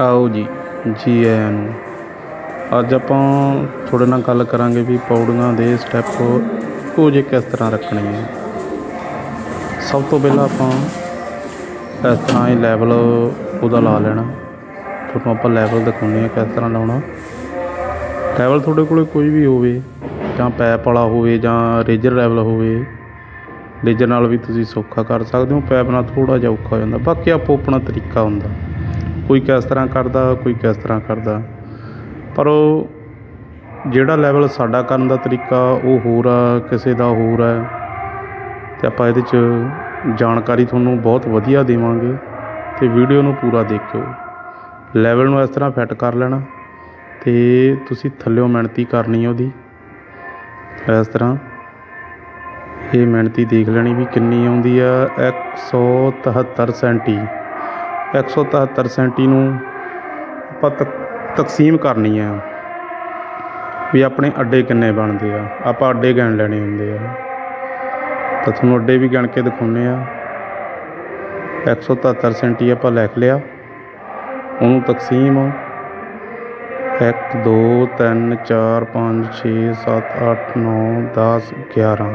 ਆਓ ਜੀ ਜੀ ਆਇਆਂ ਨੂੰ ਅੱਜ ਆਪਾਂ ਤੁਹਾਡੇ ਨਾਲ ਗੱਲ ਕਰਾਂਗੇ ਵੀ ਪੌੜੀਆਂ ਦੇ ਸਟੈਪ ਉਹ ਜੇ ਕਿਸ ਤਰ੍ਹਾਂ ਰੱਖਣੇ ਆ। ਸਭ ਤੋਂ ਪਹਿਲਾਂ ਆਪਾਂ ਇਸ ਤਰ੍ਹਾਂ ਹੀ ਲੈਵਲ ਉਹਦਾ ਲਾ ਲੈਣਾ। ਤੁਹਾਨੂੰ ਆਪਾਂ ਲੈਵਲ ਦਿਖਾਉਂਦੇ ਆ ਕਿਸ ਤਰ੍ਹਾਂ ਲਾਉਣਾ। ਲੈਵਲ ਤੁਹਾਡੇ ਕੋਲੇ ਕੋਈ ਵੀ ਹੋਵੇ, ਜਾਂ ਪੈਪ ਵਾਲਾ ਹੋਵੇ, ਜਾਂ ਰੇਜਰ ਲੈਵਲ ਹੋਵੇ ਰੇਜਰ ਨਾਲ ਵੀ ਤੁਸੀਂ ਸੌਖਾ ਕਰ ਸਕਦੇ ਹੋ। ਪੈਪ ਨਾਲ ਥੋੜਾ ਜਿਹਾ ਔਖਾ ਹੋ ਜਾਂਦਾ। ਬਾਕੀ ਆਪੋ ਆਪਣਾ ਤਰੀਕਾ ਹੁੰਦਾ। ਕੋਈ ਕਿਸ ਤਰ੍ਹਾਂ ਕਰਦਾ, ਕੋਈ ਕਿਸ ਤਰ੍ਹਾਂ ਕਰਦਾ। ਪਰ ਉਹ ਜਿਹੜਾ ਲੈਵਲ ਸਾਡਾ ਕਰਨ ਦਾ ਤਰੀਕਾ, ਉਹ ਹੋਰ ਆ, ਕਿਸੇ ਦਾ ਹੋਰ ਹੈ ਤੇ ਆਪਾਂ ਇਹਦੇ 'ਚ ਜਾਣਕਾਰੀ ਤੁਹਾਨੂੰ ਬਹੁਤ ਵਧੀਆ ਦੇਵਾਂਗੇ ਤੇ ਵੀਡੀਓ ਨੂੰ ਪੂਰਾ ਦੇਖਿਓ। ਲੈਵਲ ਨੂੰ ਇਸ ਤਰ੍ਹਾਂ ਫਿੱਟ ਕਰ ਲੈਣਾ ਤੇ ਤੁਸੀਂ ਥੱਲਿਓਂ ਮਿਹਨਤੀ ਕਰਨੀ ਉਹਦੀ। ਇਸ ਤਰ੍ਹਾਂ ਇਹ ਮਿਹਨਤੀ ਦੇਖ ਲੈਣੀ ਵੀ ਕਿੰਨੀ ਆਉਂਦੀ ਆ। 173 ਸੈਂਟੀ। 173 ਸੈਂਟੀ ਨੂੰ ਆਪਾਂ ਤਕ- ਤਕਸੀਮ ਕਰਨੀ ਆ ਵੀ ਆਪਣੇ ਅੱਡੇ ਕਿੰਨੇ ਬਣਦੇ ਆ। ਆਪਾਂ ਅੱਡੇ ਗਿਣ ਲੈਣੇ ਹੁੰਦੇ ਆ। ਤਾਂ ਤੁਹਾਨੂੰ ਅੱਡੇ ਵੀ ਗਿਣ ਕੇ ਦਿਖਾਉਂਦੇ ਆ। 173 ਸੈਂਟੀ ਆਪਾਂ ਲਿਖ ਲਿਆ। ਉਹਨੂੰ ਤਕਸੀਮ 1 2 3 4 5 6 7 8 9 10 11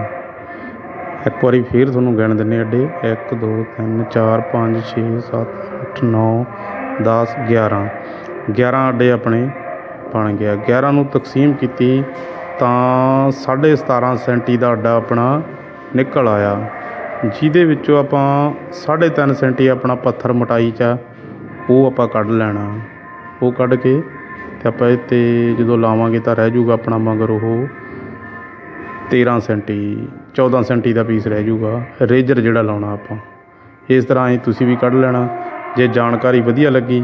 ਇੱਕ ਵਾਰੀ ਫੇਰ ਤੁਹਾਨੂੰ ਗਿਣ ਦਿੰਨੇ ਅੱਡੇ। 1 2 3 4 5 6 7 8 9 10 11 11 ਅੱਡੇ ਆਪਣੇ ਬਣ ਗਿਆ। 11 ਨੂੰ ਤਕਸੀਮ ਕੀਤੀ ਤਾਂ 17.5 ਸੈਂਟੀ ਦਾ ਅੱਡਾ ਆਪਣਾ ਨਿਕਲ ਆਇਆ। ਜਿਹਦੇ ਵਿੱਚੋਂ ਆਪਾਂ 3.5 ਸੈਂਟੀ ਆਪਣਾ ਪੱਥਰ ਮਟਾਈ ਚ ਆ, ਉਹ ਆਪਾਂ ਕੱਢ ਲੈਣਾ। ਉਹ ਕੱਢ ਕੇ ਅਤੇ ਆਪਾਂ ਇਹ 'ਤੇ ਜਦੋਂ ਲਾਵਾਂਗੇ ਤਾਂ ਰਹਿ ਜੂਗਾ ਆਪਣਾ ਮਗਰ ਉਹ 13 ਸੈਂਟੀ 14 ਸੈਂਟੀ ਦਾ ਪੀਸ ਰਹਿ ਜੂਗਾ। ਰੇਜਰ ਜਿਹੜਾ ਲਾਉਣਾ ਆਪਾਂ। ਇਸ ਤਰ੍ਹਾਂ ਹੀ ਤੁਸੀਂ ਵੀ ਕੱਢ ਲੈਣਾ। ਜੇ ਜਾਣਕਾਰੀ ਵਧੀਆ ਲੱਗੀ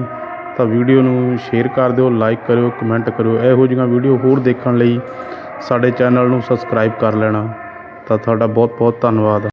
ਤਾਂ ਵੀਡੀਓ ਨੂੰ ਸ਼ੇਅਰ ਕਰ ਦਿਓ ਲਾਈਕ ਕਰਿਓ ਕਮੈਂਟ ਕਰਿਓ। ਇਹੋ ਜਿਹੀਆਂ ਵੀਡੀਓ ਹੋਰ ਦੇਖਣ ਲਈ ਸਾਡੇ ਚੈਨਲ ਨੂੰ ਸਬਸਕ੍ਰਾਈਬ ਕਰ ਲੈਣਾ। ਤਾਂ ਤੁਹਾਡਾ ਬਹੁਤ ਬਹੁਤ ਧੰਨਵਾਦ।